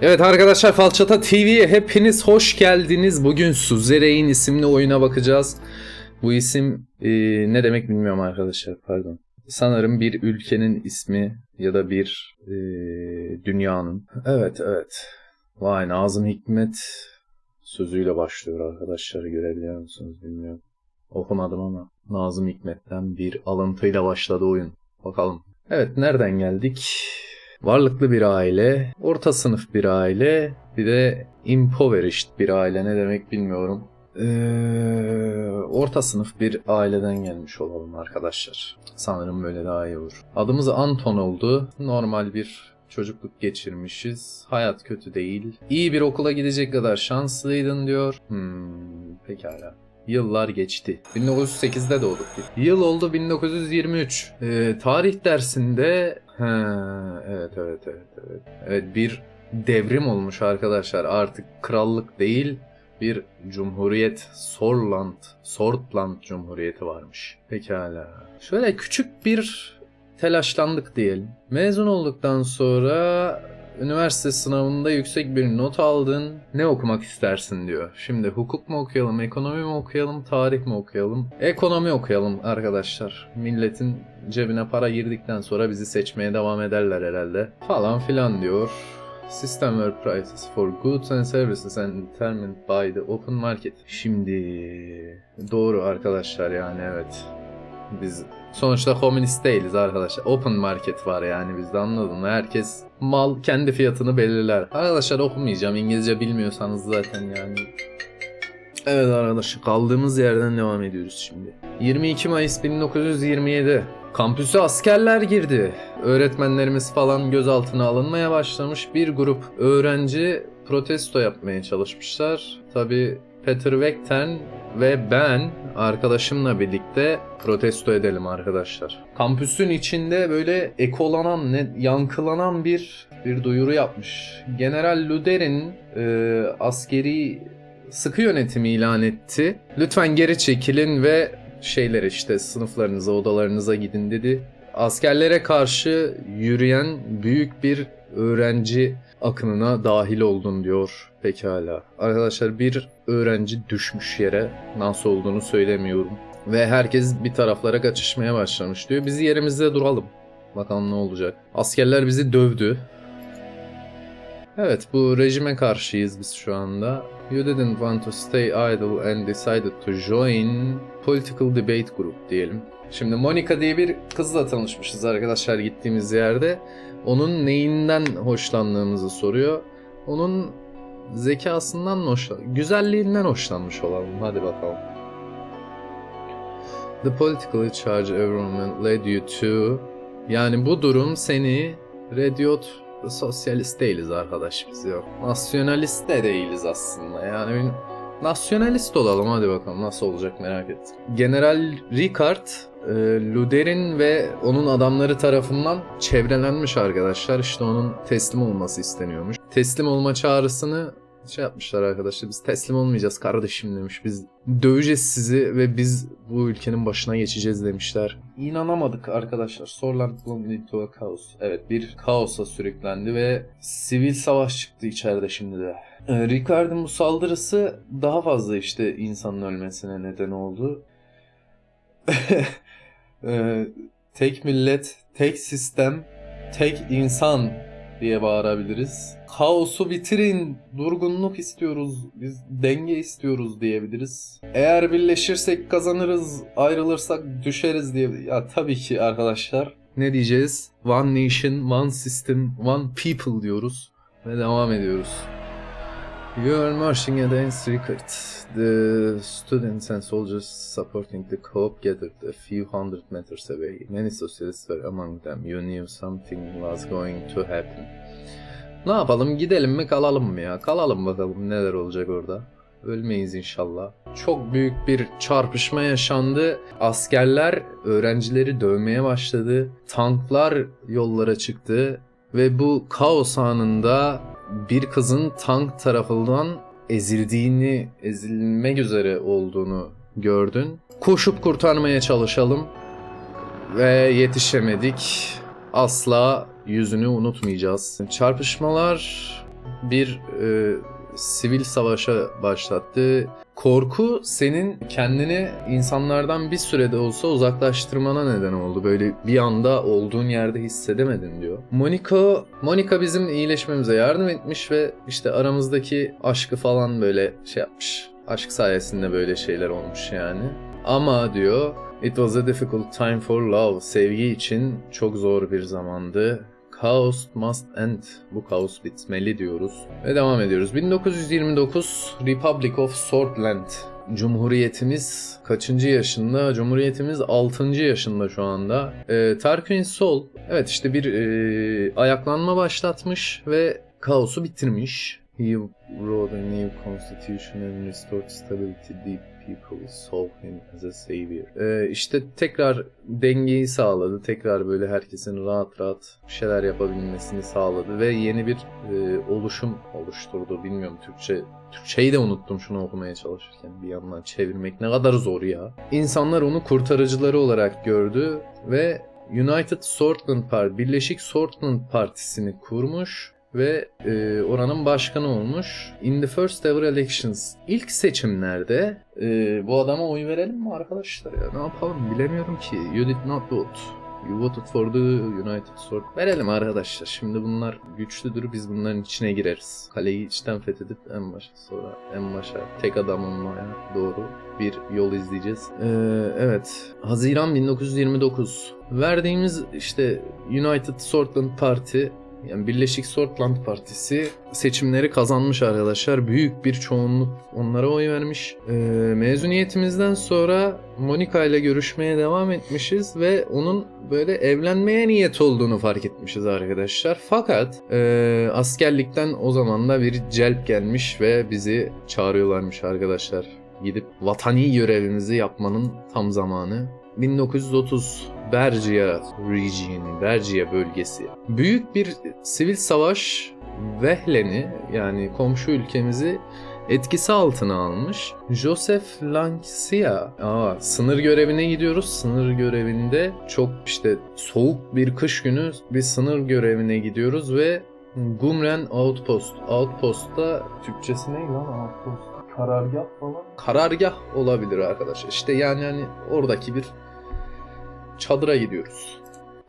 Evet arkadaşlar Falçata TV'ye hepiniz hoş geldiniz. Bugün Suzerain isimli oyuna bakacağız. Bu isim e, ne demek bilmiyorum arkadaşlar pardon. Sanırım bir ülkenin ismi ya da bir e, dünyanın. Evet evet. Vay Nazım Hikmet sözüyle başlıyor arkadaşlar görebiliyor musunuz bilmiyorum. Okumadım ama Nazım Hikmet'ten bir alıntıyla başladı oyun. Bakalım. Evet nereden geldik? Varlıklı bir aile, orta sınıf bir aile, bir de impoverished bir aile ne demek bilmiyorum. Ee, orta sınıf bir aileden gelmiş olalım arkadaşlar. Sanırım böyle daha iyi olur. Adımız Anton oldu. Normal bir çocukluk geçirmişiz. Hayat kötü değil. İyi bir okula gidecek kadar şanslıydın diyor. Hmm, pekala. Yıllar geçti. 1908'de doğduk. Yıl oldu 1923. Ee, tarih dersinde ha, evet evet evet evet. Evet bir devrim olmuş arkadaşlar. Artık krallık değil bir cumhuriyet Sorland, Sortland Cumhuriyeti varmış. Pekala. Şöyle küçük bir telaşlandık diyelim. Mezun olduktan sonra üniversite sınavında yüksek bir not aldın. Ne okumak istersin diyor. Şimdi hukuk mu okuyalım, ekonomi mi okuyalım, tarih mi okuyalım? Ekonomi okuyalım arkadaşlar. Milletin cebine para girdikten sonra bizi seçmeye devam ederler herhalde. Falan filan diyor. System where prices for goods and services are determined by the open market. Şimdi doğru arkadaşlar yani evet. Biz sonuçta komünist değiliz arkadaşlar. Open market var yani bizde anladın mı? Herkes mal kendi fiyatını belirler. Arkadaşlar okumayacağım. İngilizce bilmiyorsanız zaten yani. Evet arkadaşlar kaldığımız yerden devam ediyoruz şimdi. 22 Mayıs 1927. Kampüse askerler girdi. Öğretmenlerimiz falan gözaltına alınmaya başlamış. Bir grup öğrenci protesto yapmaya çalışmışlar. Tabi Peter Wechtern ve ben arkadaşımla birlikte protesto edelim arkadaşlar. Kampüsün içinde böyle ekolanan, ne, yankılanan bir bir duyuru yapmış. General Luder'in e, askeri sıkı yönetimi ilan etti. Lütfen geri çekilin ve şeyler işte sınıflarınıza, odalarınıza gidin dedi. Askerlere karşı yürüyen büyük bir öğrenci akınına dahil oldun diyor. Pekala. Arkadaşlar bir öğrenci düşmüş yere. Nasıl olduğunu söylemiyorum. Ve herkes bir taraflara kaçışmaya başlamış diyor. Biz yerimizde duralım. Bakalım ne olacak. Askerler bizi dövdü. Evet bu rejime karşıyız biz şu anda. You didn't want to stay idle and decided to join political debate group diyelim. Şimdi Monica diye bir kızla tanışmışız arkadaşlar gittiğimiz yerde. Onun neyinden hoşlandığımızı soruyor. Onun zekasından hoşlan güzelliğinden hoşlanmış olalım. Hadi bakalım. The politically charged environment led you to yani bu durum seni Rediot sosyalist değiliz arkadaş biz yok. Nasyonalist de değiliz aslında. Yani bir nasyonalist olalım hadi bakalım nasıl olacak merak et. General Ricard e, Luder'in ve onun adamları tarafından çevrelenmiş arkadaşlar. İşte onun teslim olması isteniyormuş. Teslim olma çağrısını şey yapmışlar arkadaşlar. Biz teslim olmayacağız kardeşim demiş. Biz döveceğiz sizi ve biz bu ülkenin başına geçeceğiz demişler. İnanamadık arkadaşlar. Sorland plunged into a chaos. Evet bir kaosa sürüklendi ve sivil savaş çıktı içeride şimdi de. Ee, Ricard'ın bu saldırısı daha fazla işte insanın ölmesine neden oldu. Ee, tek millet, tek sistem, tek insan diye bağırabiliriz. Kaosu bitirin, durgunluk istiyoruz, biz denge istiyoruz diyebiliriz. Eğer birleşirsek kazanırız, ayrılırsak düşeriz diye. Ya tabii ki arkadaşlar. Ne diyeceğiz? One nation, one system, one people diyoruz ve devam ediyoruz. You are marching against Rickard. The students and soldiers supporting the co-op gathered a few hundred meters away. Many socialists were among them. You knew something was going to happen. Ne yapalım gidelim mi kalalım mı ya? Kalalım bakalım neler olacak orada. Ölmeyiz inşallah. Çok büyük bir çarpışma yaşandı. Askerler öğrencileri dövmeye başladı. Tanklar yollara çıktı. Ve bu kaos anında bir kızın tank tarafından ezildiğini, ezilmek üzere olduğunu gördün. Koşup kurtarmaya çalışalım ve yetişemedik. Asla yüzünü unutmayacağız. Çarpışmalar bir e, sivil savaşa başlattı. Korku senin kendini insanlardan bir sürede olsa uzaklaştırmana neden oldu. Böyle bir anda olduğun yerde hissedemedin diyor. Monica, Monica bizim iyileşmemize yardım etmiş ve işte aramızdaki aşkı falan böyle şey yapmış. Aşk sayesinde böyle şeyler olmuş yani. Ama diyor It was a difficult time for love. Sevgi için çok zor bir zamandı. Chaos must end. Bu kaos bitmeli diyoruz. Ve devam ediyoruz. 1929 Republic of Swordland. Cumhuriyetimiz kaçıncı yaşında? Cumhuriyetimiz 6. yaşında şu anda. Ee, Tarquin Sol evet işte bir e, ayaklanma başlatmış ve kaosu bitirmiş. He wrote a new constitution and restored stability deep people saw him as a savior. Ee, işte tekrar dengeyi sağladı. Tekrar böyle herkesin rahat rahat şeyler yapabilmesini sağladı ve yeni bir e, oluşum oluşturdu. Bilmiyorum Türkçe Türkçeyi de unuttum şunu okumaya çalışırken. Bir yandan çevirmek ne kadar zor ya. İnsanlar onu kurtarıcıları olarak gördü ve United Swordland Party, Birleşik Swordland Partisi'ni kurmuş ve e, oranın başkanı olmuş. In the first ever elections, ilk seçimlerde e, bu adama oy verelim mi arkadaşlar ya? Ne yapalım bilemiyorum ki. You did not vote. You voted for the United Sword. Verelim arkadaşlar. Şimdi bunlar güçlüdür. Biz bunların içine gireriz. Kaleyi içten fethedip en başa sonra en başa tek adam olmaya doğru bir yol izleyeceğiz. Ee, evet. Haziran 1929. Verdiğimiz işte United Swordland Party yani Birleşik Swordland Partisi seçimleri kazanmış arkadaşlar. Büyük bir çoğunluk onlara oy vermiş. Ee, mezuniyetimizden sonra Monica ile görüşmeye devam etmişiz ve onun böyle evlenmeye niyet olduğunu fark etmişiz arkadaşlar. Fakat e, askerlikten o zaman da bir celp gelmiş ve bizi çağırıyorlarmış arkadaşlar. Gidip vatani görevimizi yapmanın tam zamanı. 1930 Bercia Region, Bercia bölgesi. Büyük bir sivil savaş Vehlen'i yani komşu ülkemizi etkisi altına almış. Joseph Lancia, aa, sınır görevine gidiyoruz. Sınır görevinde çok işte soğuk bir kış günü bir sınır görevine gidiyoruz ve Gumren Outpost. Outpost'ta Türkçesi ne lan Outpost? Karargah falan. Karargah olabilir arkadaşlar. İşte yani hani oradaki bir çadıra gidiyoruz.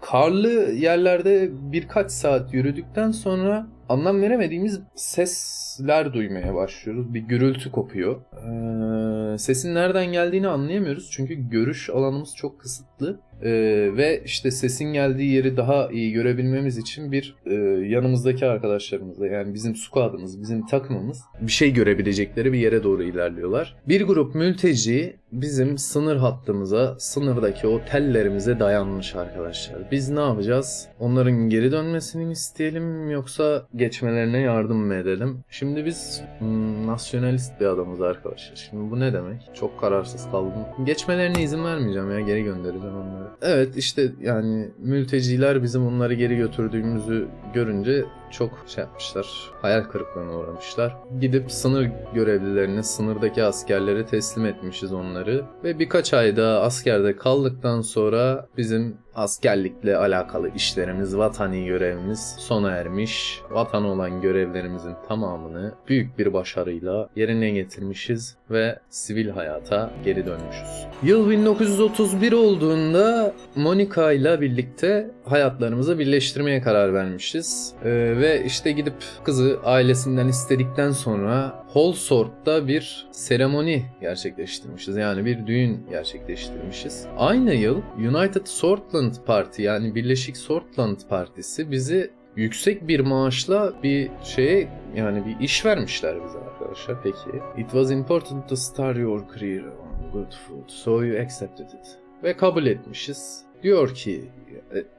Karlı yerlerde birkaç saat yürüdükten sonra anlam veremediğimiz sesler duymaya başlıyoruz. Bir gürültü kopuyor. Ee, sesin nereden geldiğini anlayamıyoruz çünkü görüş alanımız çok kısıtlı. Ee, ve işte sesin geldiği yeri daha iyi görebilmemiz için bir e, yanımızdaki arkadaşlarımızla yani bizim squadımız, bizim takımımız bir şey görebilecekleri bir yere doğru ilerliyorlar. Bir grup mülteci bizim sınır hattımıza, sınırdaki o tellerimize dayanmış arkadaşlar. Biz ne yapacağız? Onların geri dönmesini mi isteyelim yoksa geçmelerine yardım mı edelim? Şimdi biz hmm, nasyonalist bir adamız arkadaşlar. Şimdi bu ne demek? Çok kararsız kaldım. Geçmelerine izin vermeyeceğim ya geri göndereceğim onları. Evet işte yani mülteciler bizim onları geri götürdüğümüzü görünce çok şey yapmışlar. Hayal kırıklığına uğramışlar. Gidip sınır görevlilerine, sınırdaki askerlere teslim etmişiz onları. Ve birkaç ay daha askerde kaldıktan sonra bizim askerlikle alakalı işlerimiz, vatani görevimiz sona ermiş. Vatan olan görevlerimizin tamamını büyük bir başarıyla yerine getirmişiz ve sivil hayata geri dönmüşüz. Yıl 1931 olduğunda Monica ile birlikte hayatlarımızı birleştirmeye karar vermişiz. Ee, ve işte gidip kızı ailesinden istedikten sonra Holsort'ta bir seremoni gerçekleştirmişiz. Yani bir düğün gerçekleştirmişiz. Aynı yıl United Swordland Party yani Birleşik Swordland Partisi bizi yüksek bir maaşla bir şeye yani bir iş vermişler bize arkadaşlar. Peki. It was important to start your career on good food. So you accepted it. Ve kabul etmişiz. Diyor ki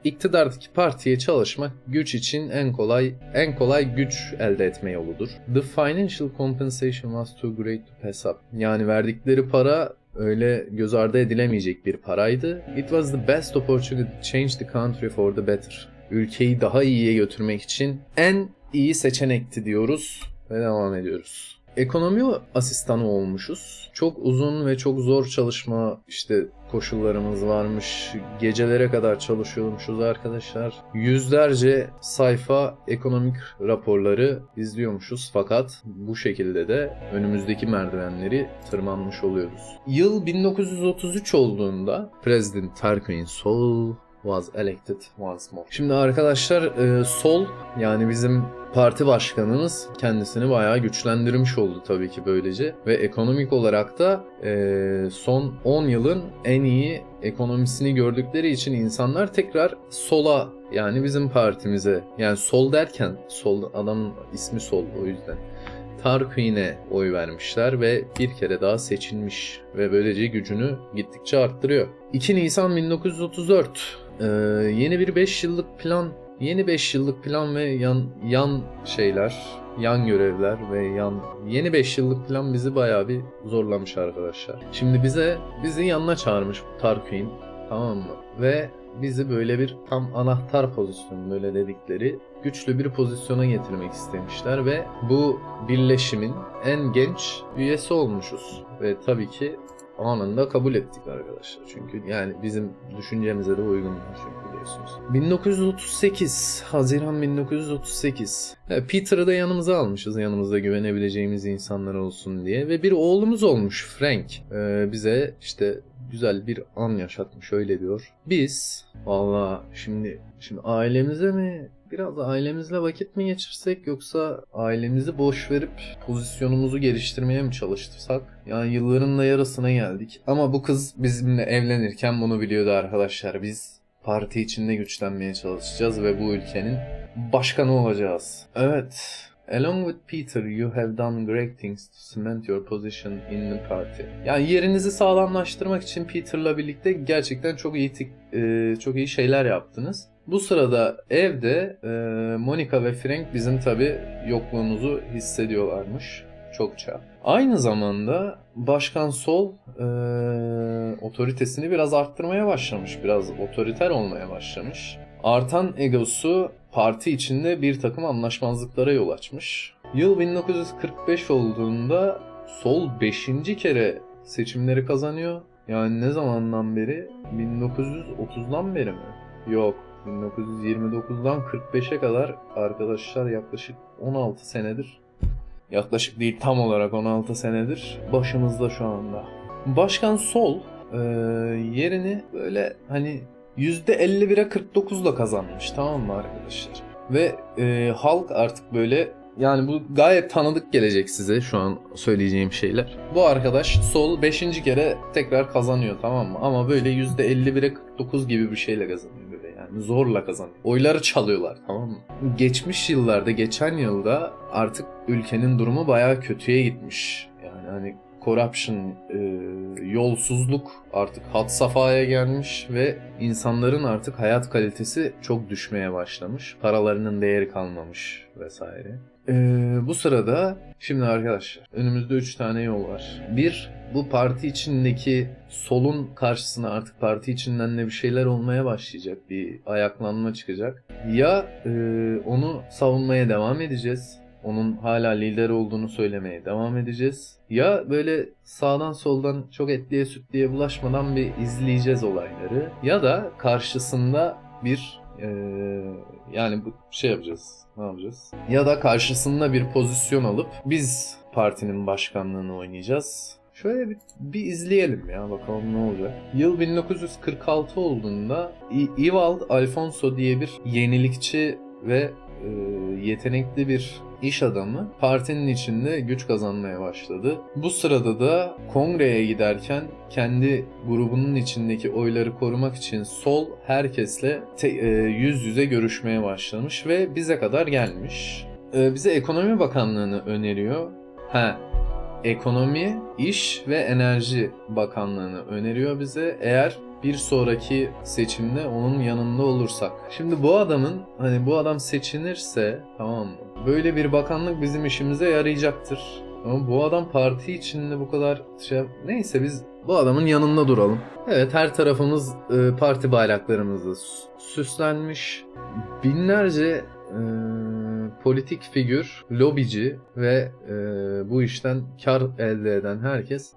iktidardaki partiye çalışmak güç için en kolay en kolay güç elde etme yoludur. The financial compensation was too great to pass up. Yani verdikleri para öyle göz ardı edilemeyecek bir paraydı. It was the best opportunity to change the country for the better. Ülkeyi daha iyiye götürmek için en iyi seçenekti diyoruz ve devam ediyoruz. Ekonomi asistanı olmuşuz. Çok uzun ve çok zor çalışma işte koşullarımız varmış. Gecelere kadar çalışıyormuşuz arkadaşlar. Yüzlerce sayfa ekonomik raporları izliyormuşuz. Fakat bu şekilde de önümüzdeki merdivenleri tırmanmış oluyoruz. Yıl 1933 olduğunda President Tarquin Sol was elected once more. Şimdi arkadaşlar e, Sol yani bizim parti başkanımız kendisini bayağı güçlendirmiş oldu tabii ki böylece ve ekonomik olarak da e, son 10 yılın en iyi ekonomisini gördükleri için insanlar tekrar sola yani bizim partimize yani sol derken sol adamın ismi sol o yüzden Tarquin'e oy vermişler ve bir kere daha seçilmiş ve böylece gücünü gittikçe arttırıyor. 2 Nisan 1934 ee, yeni bir 5 yıllık plan, yeni 5 yıllık plan ve yan yan şeyler, yan görevler ve yan yeni 5 yıllık plan bizi bayağı bir zorlamış arkadaşlar. Şimdi bize bizi yanına çağırmış Tarquin tamam mı? Ve bizi böyle bir tam anahtar pozisyon böyle dedikleri güçlü bir pozisyona getirmek istemişler ve bu birleşimin en genç üyesi olmuşuz. Ve tabii ki anında kabul ettik arkadaşlar. Çünkü yani bizim düşüncemize de uygun çünkü biliyorsunuz. 1938, Haziran 1938. Evet, Peter'ı da yanımıza almışız. Yanımızda güvenebileceğimiz insanlar olsun diye. Ve bir oğlumuz olmuş Frank. Ee, bize işte güzel bir an yaşatmış öyle diyor. Biz valla şimdi şimdi ailemize mi biraz ailemizle vakit mi geçirsek yoksa ailemizi boş verip pozisyonumuzu geliştirmeye mi çalıştırsak? Yani yılların da yarısına geldik. Ama bu kız bizimle evlenirken bunu biliyordu arkadaşlar. Biz parti içinde güçlenmeye çalışacağız ve bu ülkenin başkanı olacağız. Evet. Along with Peter, you have done great things to cement your position in the party. Yani yerinizi sağlamlaştırmak için Peter'la birlikte gerçekten çok iyi e, çok iyi şeyler yaptınız. Bu sırada evde e, Monica ve Frank bizim tabi yokluğumuzu hissediyorlarmış çokça. Aynı zamanda Başkan Sol e, otoritesini biraz arttırmaya başlamış. Biraz otoriter olmaya başlamış. Artan egosu parti içinde bir takım anlaşmazlıklara yol açmış. Yıl 1945 olduğunda Sol 5. kere seçimleri kazanıyor. Yani ne zamandan beri? 1930'dan beri mi? Yok. 1929'dan 45'e kadar arkadaşlar yaklaşık 16 senedir yaklaşık değil tam olarak 16 senedir başımızda şu anda. Başkan Sol e, yerini böyle hani %51'e 49'la kazanmış tamam mı arkadaşlar? Ve e, halk artık böyle yani bu gayet tanıdık gelecek size şu an söyleyeceğim şeyler. Bu arkadaş sol 5. kere tekrar kazanıyor tamam mı? Ama böyle %51'e 49 gibi bir şeyle kazanıyor yani zorla kazanıyor. Oyları çalıyorlar tamam mı? Geçmiş yıllarda geçen yılda artık ülkenin durumu bayağı kötüye gitmiş. Yani hani corruption, e, yolsuzluk artık had safhaya gelmiş ve insanların artık hayat kalitesi çok düşmeye başlamış. Paralarının değeri kalmamış vesaire. E, bu sırada şimdi arkadaşlar önümüzde 3 tane yol var. Bir, bu parti içindeki solun karşısına artık parti içinden de bir şeyler olmaya başlayacak. Bir ayaklanma çıkacak. Ya e, onu savunmaya devam edeceğiz onun hala lider olduğunu söylemeye devam edeceğiz. Ya böyle sağdan soldan çok etliye sütliye bulaşmadan bir izleyeceğiz olayları. Ya da karşısında bir e, yani bu şey yapacağız. Ne yapacağız? Ya da karşısında bir pozisyon alıp biz partinin başkanlığını oynayacağız. Şöyle bir, bir izleyelim ya bakalım ne olacak. Yıl 1946 olduğunda Ivald Alfonso diye bir yenilikçi ve e, yetenekli bir iş adamı partinin içinde güç kazanmaya başladı. Bu sırada da kongreye giderken kendi grubunun içindeki oyları korumak için sol herkesle te- e, yüz yüze görüşmeye başlamış ve bize kadar gelmiş. E, bize Ekonomi Bakanlığı'nı öneriyor. Ha, Ekonomi, İş ve Enerji Bakanlığı'nı öneriyor bize. Eğer bir sonraki seçimde onun yanında olursak. Şimdi bu adamın hani bu adam seçilirse tamam mı? Böyle bir bakanlık bizim işimize yarayacaktır. Ama bu adam parti içinde bu kadar şey neyse biz bu adamın yanında duralım. Evet her tarafımız e, parti bayraklarımızla sü- süslenmiş. Binlerce e, politik figür, lobici ve e, bu işten kar elde eden herkes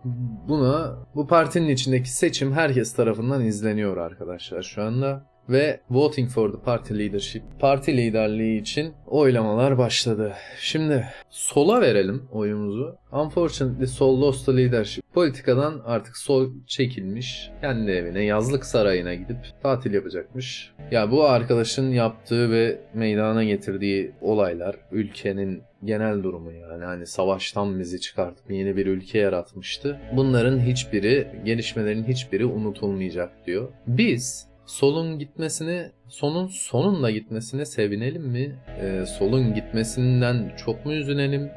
buna bu partinin içindeki seçim herkes tarafından izleniyor arkadaşlar şu anda ve voting for the party leadership parti liderliği için oylamalar başladı. Şimdi sola verelim oyumuzu. Unfortunately sol lost the leadership. Politikadan artık sol çekilmiş. Kendi evine yazlık sarayına gidip tatil yapacakmış. Ya bu arkadaşın yaptığı ve meydana getirdiği olaylar ülkenin genel durumu yani hani savaştan bizi çıkartıp yeni bir ülke yaratmıştı. Bunların hiçbiri, gelişmelerin hiçbiri unutulmayacak diyor. Biz solun gitmesini, sonun sonunla gitmesine sevinelim mi? Ee, solun gitmesinden çok mu üzülelim?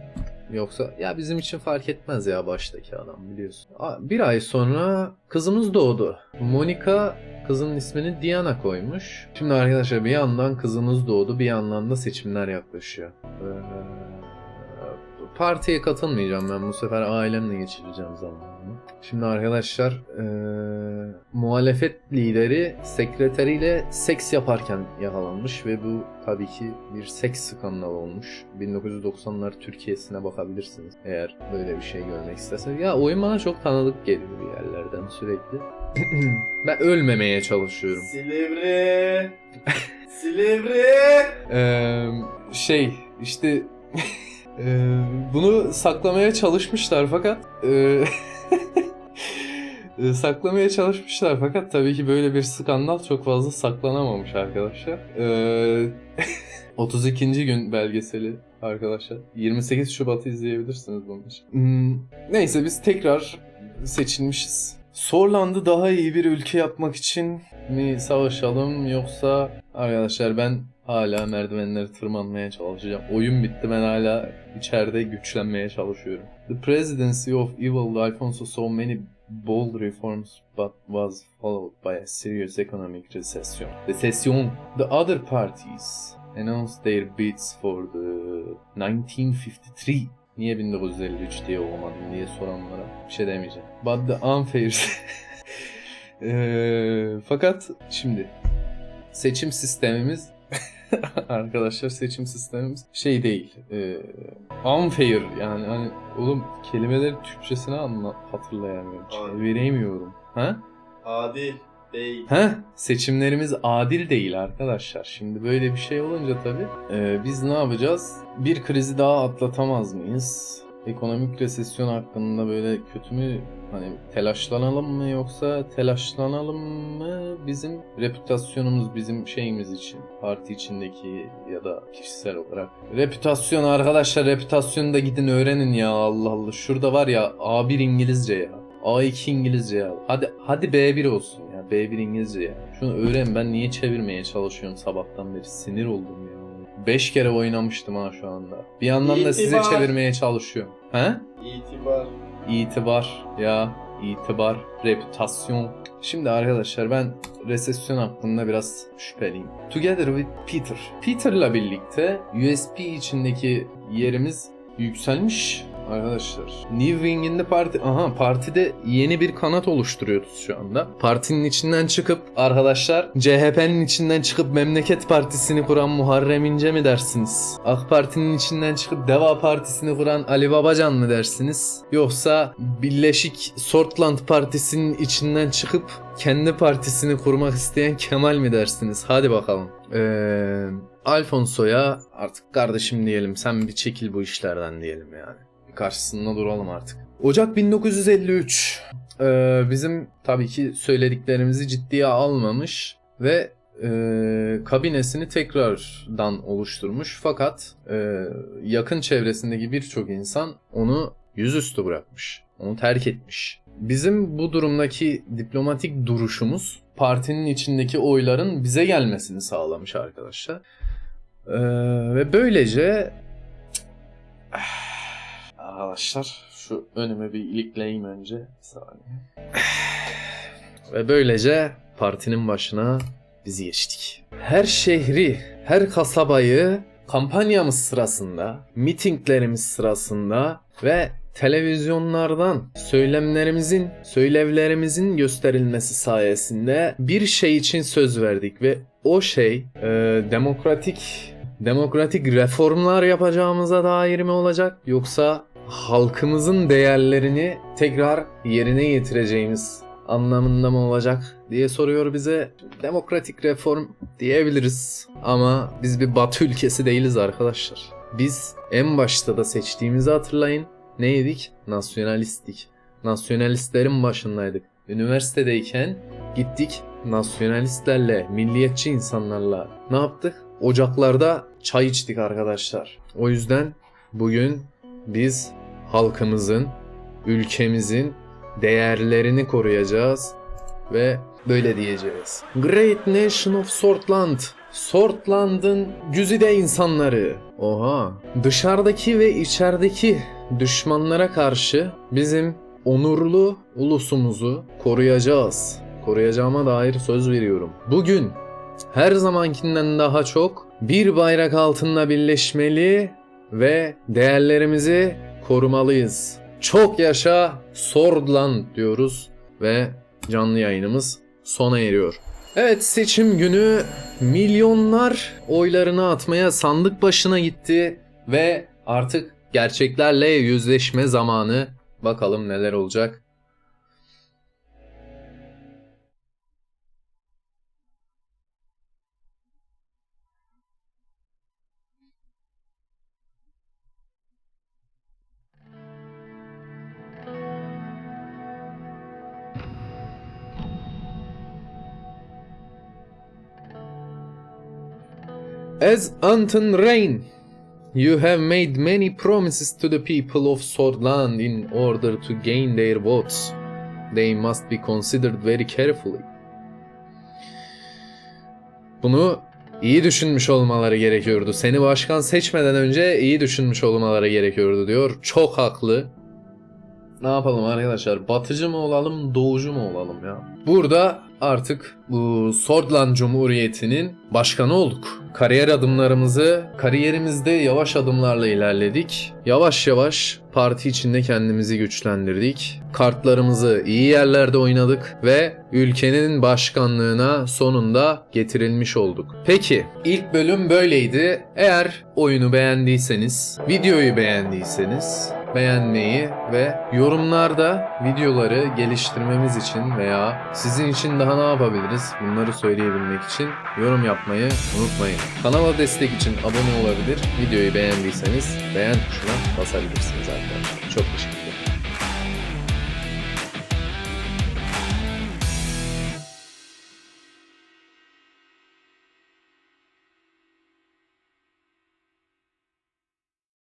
Yoksa ya bizim için fark etmez ya baştaki adam biliyorsun. Bir ay sonra kızımız doğdu. Monika kızının ismini Diana koymuş. Şimdi arkadaşlar bir yandan kızımız doğdu bir yandan da seçimler yaklaşıyor. Ee, partiye katılmayacağım ben bu sefer ailemle geçireceğim zamanımı. Şimdi arkadaşlar eee, muhalefet lideri sekreteriyle seks yaparken yakalanmış ve bu tabii ki bir seks skandalı olmuş. 1990'lar Türkiye'sine bakabilirsiniz eğer böyle bir şey görmek isterseniz. Ya oyun bana çok tanıdık geliyor bir yerlerden sürekli. ben ölmemeye çalışıyorum. Silivri. Silivri. Eee, şey işte eee, bunu saklamaya çalışmışlar fakat eee, eee, saklamaya çalışmışlar fakat tabii ki böyle bir skandal çok fazla saklanamamış arkadaşlar. Eee, 32. gün belgeseli arkadaşlar. 28 Şubat'ı izleyebilirsiniz bunun için. Hmm, neyse biz tekrar seçilmişiz. Sorland'ı daha iyi bir ülke yapmak için mi savaşalım yoksa arkadaşlar ben hala merdivenleri tırmanmaya çalışacağım. Oyun bitti ben hala içeride güçlenmeye çalışıyorum. The presidency of evil Alfonso saw many bold reforms but was followed by a serious economic recession. Recession. The other parties announced their bids for the 1953 Niye 1953 diye olmadım diye soranlara bir şey demeyeceğim. But the unfair... Eee, fakat şimdi seçim sistemimiz arkadaşlar seçim sistemimiz şey değil. eee, unfair yani hani oğlum kelimeleri Türkçesine anla hatırlayamıyorum. Adil. Veremiyorum. Ha? Adil. Değil. Ha? Seçimlerimiz adil değil arkadaşlar. Şimdi böyle bir şey olunca tabii e, biz ne yapacağız? Bir krizi daha atlatamaz mıyız? Ekonomik resesyon hakkında böyle kötü mü hani telaşlanalım mı yoksa telaşlanalım mı bizim reputasyonumuz bizim şeyimiz için parti içindeki ya da kişisel olarak reputasyon arkadaşlar reputasyonu da gidin öğrenin ya Allah Allah şurada var ya A1 İngilizce ya A2 İngilizce ya. Hadi hadi B1 olsun ya. B1 İngilizce ya. Şunu öğren ben niye çevirmeye çalışıyorum sabahtan beri. Sinir oldum ya. 5 kere oynamıştım ha şu anda. Bir yandan da size İtibar. çevirmeye çalışıyorum. He? İtibar. İtibar ya. itibar, reputasyon. Şimdi arkadaşlar ben resesyon hakkında biraz şüpheliyim. Together with Peter. Peter'la birlikte USP içindeki yerimiz yükselmiş arkadaşlar. New Wing in the Party. Aha partide yeni bir kanat oluşturuyoruz şu anda. Partinin içinden çıkıp arkadaşlar CHP'nin içinden çıkıp Memleket Partisi'ni kuran Muharrem İnce mi dersiniz? AK Parti'nin içinden çıkıp Deva Partisi'ni kuran Ali Babacan mı dersiniz? Yoksa Birleşik Sortland Partisi'nin içinden çıkıp kendi partisini kurmak isteyen Kemal mi dersiniz? Hadi bakalım. Ee, Alfonso'ya artık kardeşim diyelim sen bir çekil bu işlerden diyelim yani. Karşısında duralım artık. Ocak 1953. Ee, bizim tabii ki söylediklerimizi ciddiye almamış ve e, kabinesini tekrardan oluşturmuş. Fakat e, yakın çevresindeki birçok insan onu yüzüstü bırakmış. Onu terk etmiş. Bizim bu durumdaki diplomatik duruşumuz partinin içindeki oyların bize gelmesini sağlamış arkadaşlar. Ee, ve böylece arkadaşlar şu önüme bir ilikleyeyim önce. Bir saniye. ve böylece partinin başına biz geçtik. Her şehri, her kasabayı kampanyamız sırasında, mitinglerimiz sırasında ve televizyonlardan söylemlerimizin, söylevlerimizin gösterilmesi sayesinde bir şey için söz verdik ve o şey e, demokratik demokratik reformlar yapacağımıza dair mi olacak yoksa halkımızın değerlerini tekrar yerine getireceğimiz anlamında mı olacak diye soruyor bize. Demokratik reform diyebiliriz ama biz bir batı ülkesi değiliz arkadaşlar. Biz en başta da seçtiğimizi hatırlayın. Neydik? Nasyonalisttik. Nasyonalistlerin başındaydık. Üniversitedeyken gittik nasyonalistlerle, milliyetçi insanlarla ne yaptık? Ocaklarda çay içtik arkadaşlar. O yüzden bugün biz halkımızın, ülkemizin değerlerini koruyacağız ve böyle diyeceğiz. Great Nation of Sortland. Sortland'ın güzide insanları. Oha. Dışarıdaki ve içerideki düşmanlara karşı bizim onurlu ulusumuzu koruyacağız. Koruyacağıma dair söz veriyorum. Bugün her zamankinden daha çok bir bayrak altında birleşmeli ve değerlerimizi korumalıyız. Çok yaşa Swordland diyoruz ve canlı yayınımız sona eriyor. Evet seçim günü milyonlar oylarını atmaya sandık başına gitti ve artık gerçeklerle yüzleşme zamanı. Bakalım neler olacak. As Anton Rain, you have made many promises to the people of Swordland in order to gain their votes. They must be considered very carefully. Bunu iyi düşünmüş olmaları gerekiyordu. Seni başkan seçmeden önce iyi düşünmüş olmaları gerekiyordu diyor. Çok haklı. Ne yapalım arkadaşlar? Batıcı mı olalım, doğucu mu olalım ya? Burada artık bu Swordland Cumhuriyeti'nin başkanı olduk. Kariyer adımlarımızı kariyerimizde yavaş adımlarla ilerledik. Yavaş yavaş parti içinde kendimizi güçlendirdik. Kartlarımızı iyi yerlerde oynadık ve ülkenin başkanlığına sonunda getirilmiş olduk. Peki ilk bölüm böyleydi. Eğer oyunu beğendiyseniz, videoyu beğendiyseniz beğenmeyi ve yorumlarda videoları geliştirmemiz için veya sizin için daha ne yapabiliriz bunları söyleyebilmek için yorum yapmayı unutmayın. Kanala destek için abone olabilir, videoyu beğendiyseniz beğen tuşuna basabilirsiniz arkadaşlar. Çok teşekkür ederim.